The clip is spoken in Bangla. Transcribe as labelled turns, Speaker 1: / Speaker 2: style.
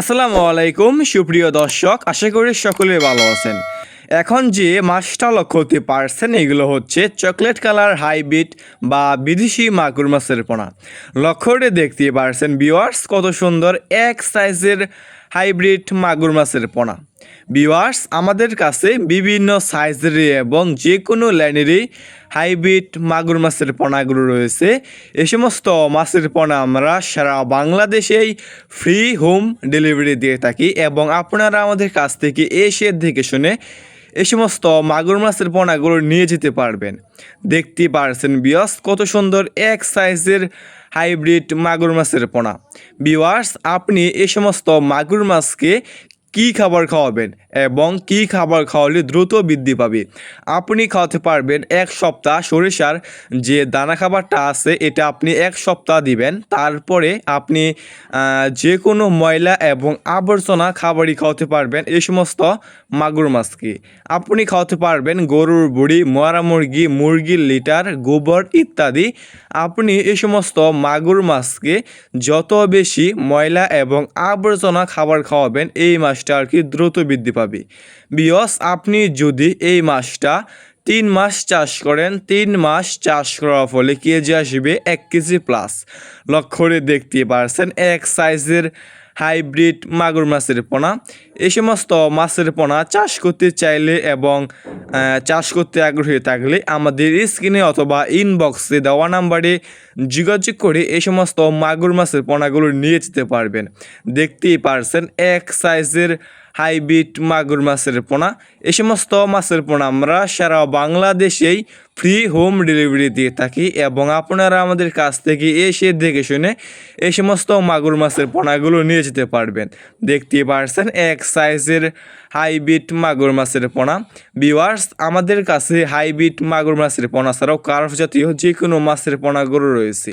Speaker 1: আসসালামু আলাইকুম, সুপ্রিয় দর্শক, আশা করি সকলে ভালো আছেন। এখন যে মাছটা লক্ষ্য করতে পারছেন, এগুলো হচ্ছে চকলেট কালার হাইব্রিড বা বিদেশি মাগুর মাছের পোনা। লক্ষ্যটি দেখতে পারছেন বিওয়ার্স কত সুন্দর এক সাইজের হাইব্রিড মাগুর মাছের পোনা। বিওয়ার্স আমাদের কাছে বিভিন্ন সাইজের এবং যে কোনো লাইনেরই হাইব্রিড মাগুর মাছের পোনাগুলো রয়েছে। এ সমস্ত মাছের পোনা আমরা সারা বাংলাদেশেই ফ্রি হোম ডেলিভারি দিয়ে থাকি এবং আপনারা আমাদের কাছ থেকে এসে দেখে শুনে এ সমস্ত মাগুর মাছের পোনাগুলো নিয়ে যেতে পারবেন। দেখতে পারছেন বিয়স কত সুন্দর এক সাইজের হাইব্রিড মাগুর মাছের পোনা। বিওয়ার্স আপনি এই সমস্ত মাগুর মাছকে কী খাবার খাওয়াবেন এবং কী খাবার খাওয়ালে দ্রুত বৃদ্ধি পাবে? আপনি খাওয়াতে পারবেন এক সপ্তাহ সরিষার যে দানা খাবারটা আছে, এটা আপনি এক সপ্তাহ দিবেন। তারপরে আপনি যে কোনো ময়লা এবং আবর্জনা খাবারই খাওয়াতে পারবেন, এই সমস্ত মাগুর মাছকে। আপনি খাওয়াতে পারবেন গরুর বুড়ি, মরা মুরগি, মুরগির লিটার, গোবর ইত্যাদি। আপনি এই সমস্ত মাগুর মাছকে যত বেশি ময়লা এবং আবর্জনা খাবার খাওয়াবেন, এই মাছটা আর কি দ্রুত বৃদ্ধি পাবে। বিয়স আপনি যদি এই মাছটা তিন মাস চাষ করেন, তিন মাস চাষ করার ফলে কেজি আসবে? এক কেজি প্লাস লক্ষ্য করে দেখতে পারছেন, এক সাইজের হাইব্রিড মাগুর মাছের পোনা। এই সমস্ত মাছের পোনা চাষ করতে চাইলে এবং চাষ করতে আগ্রহী থাকলে আমাদের স্ক্রিনে অথবা ইনবক্সে দেওয়া নাম্বারে যোগাযোগ করে এই সমস্ত মাগুর মাছের পোনাগুলো নিয়ে যেতে পারবেন। দেখতেই পারছেন, এক সাইজের হাইব্রিড মাগুর মাছের পোনা। এই সমস্ত মাছের পোনা আমরা সারা বাংলাদেশেই ফ্রি হোম ডেলিভারি দিয়ে থাকি এবং আপনারা আমাদের কাছ থেকে এসে দেখে শুনে এই সমস্ত মাগুর মাছের পোনাগুলো নিয়ে যেতে পারবেন। দেখতে পারছেন এক সাইজের হাইব্রিড মাগুর মাছের পোনা। বিওয়ার্স আমাদের কাছে হাইব্রিড মাগুর মাছের পোনা ছাড়াও কার্ফ জাতীয় যে কোনো মাছের পোনাগুলো রয়েছে।